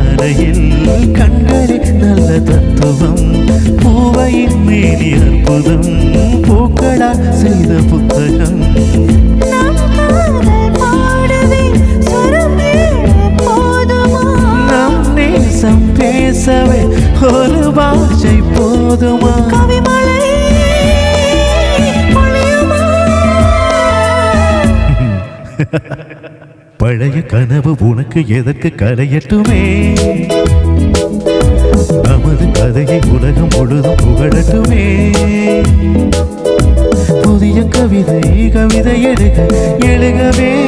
அறையில் கண்டறி நல்ல தத்துவம் பூவையின் மேலி அற்புதம் பூக்களால் செய்த புத்தகம். நம் நேசம் பேசவே ஒரு பாஷை போதுமா? Ha ha ha. பழைய கனவு உனக்கு எதற்கு கலையட்டுமே நமது கதையை உலகம் முழுதும் புகழட்டுமே. புதிய கவிதை கவிதை எழுக எழுகவே.